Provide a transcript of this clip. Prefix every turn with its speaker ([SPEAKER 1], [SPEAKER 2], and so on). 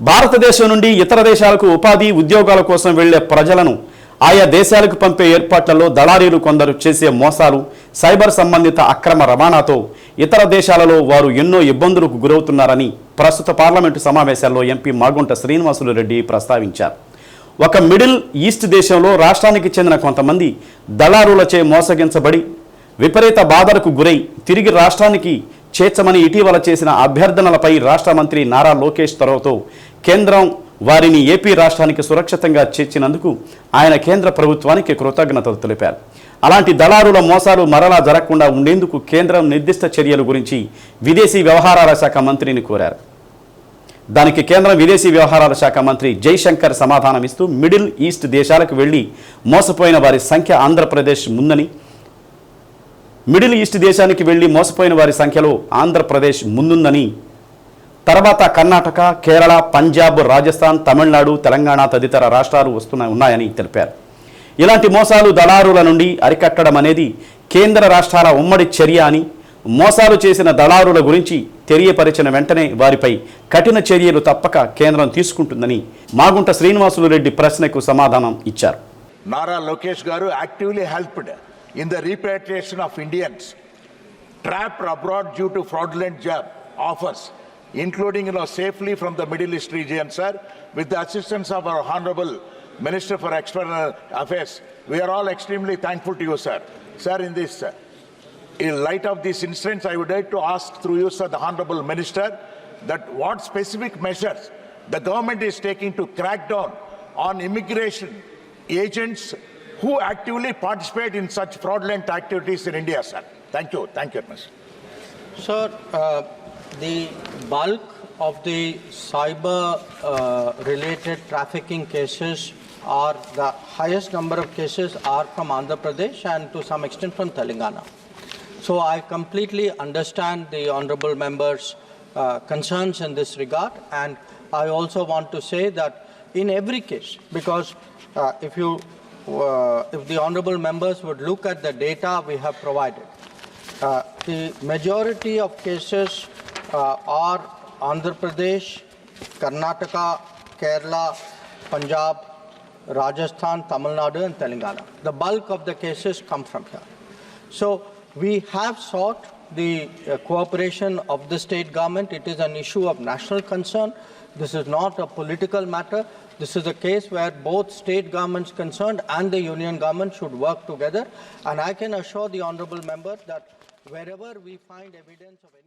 [SPEAKER 1] భారతదేశం నుండి ఇతర దేశాలకు ఉపాధి ఉద్యోగాల కోసం వెళ్ళే ప్రజలను ఆయా దేశాలకు పంపే ఏర్పాట్లలో దళారీలు కొందరు చేసే మోసాలు సైబర్ సంబంధిత అక్రమ రవాణాతో ఇతర దేశాలలో వారు ఎన్నో ఇబ్బందులకు గురవుతున్నారని ప్రస్తుత పార్లమెంటు సమావేశాల్లో ఎంపీ మాగుంట శ్రీనివాసులు రెడ్డి ప్రస్తావించారు. ఒక మిడిల్ ఈస్ట్ దేశంలో రాష్ట్రానికి చెందిన కొంతమంది దళారులచే మోసగించబడి విపరీత బాధలకు గురై తిరిగి రాష్ట్రానికి చేర్చమని ఇటీవల చేసిన అభ్యర్థనలపై రాష్ట్ర మంత్రి నారా లోకేష్ తరవతో కేంద్రం వారిని ఏపీ రాష్ట్రానికి సురక్షితంగా చేర్చినందుకు ఆయన కేంద్ర ప్రభుత్వానికి కృతజ్ఞతలు తెలిపారు. అలాంటి దళారుల మోసాలు మరలా జరగకుండా ఉండేందుకు కేంద్రం నిర్దిష్ట చర్యల గురించి విదేశీ వ్యవహారాల శాఖ మంత్రిని కోరారు. దానికి కేంద్రం విదేశీ వ్యవహారాల శాఖ మంత్రి జైశంకర్ సమాధానమిస్తూ మిడిల్ ఈస్ట్ దేశాలకు వెళ్ళి మోసపోయిన వారి సంఖ్య ఆంధ్రప్రదేశ్ ముందని మిడిల్ ఈస్ట్ దేశానికి వెళ్ళి మోసపోయిన వారి సంఖ్యలో ఆంధ్రప్రదేశ్ ముందుందని తర్వాత కర్ణాటక కేరళ పంజాబ్ రాజస్థాన్ తమిళనాడు తెలంగాణ తదితర రాష్ట్రాలు వస్తున్న ఉన్నాయని తెలిపారు. ఇలాంటి మోసాలు దళారుల నుండి అరికట్టడం అనేది కేంద్ర రాష్ట్రాల ఉమ్మడి చర్య అని మోసాలు చేసిన దళారుల గురించి తెలియపరిచిన వెంటనే వారిపై కఠిన చర్యలు తప్పక కేంద్రం తీసుకుంటుందని మాగుంట శ్రీనివాసులు రెడ్డి ప్రశ్నకు సమాధానం ఇచ్చారు.
[SPEAKER 2] Nara Lokesh garu actively helped. In the repatriation of Indians trapped abroad due to fraudulent job offers, including you know, safely from the Middle East region, sir, with the assistance of our Honorable Minister for External Affairs. We are all extremely thankful to you, sir. Sir, in this, in light of these incidents, I would like to ask through you, sir, the Honorable Minister, that what specific measures the government is taking to crack down on immigration agents who actively participate in such fraudulent activities in India, sir. Thank you. Thank you, Mr.
[SPEAKER 3] Sir, uh, the bulk of the cyber uh, related trafficking cases are the highest number of cases are from Andhra Pradesh and to some extent from Telangana. So I completely understand the honorable members' uh, concerns in this regard, and I also want to say that in every case, because uh, if you, uh, if the honorable members would look at the data we have provided, uh, the majority of cases uh, are Andhra Pradesh, Karnataka, Kerala, Punjab, Rajasthan, Tamil Nadu, and Telangana. The bulk of the cases come from here. So we have sought the uh, cooperation of the state government. It is an issue of national concern. This is not a political matter. This is a case where both state governments concerned and the union government should work together. And I can assure the honorable member that wherever we find evidence of any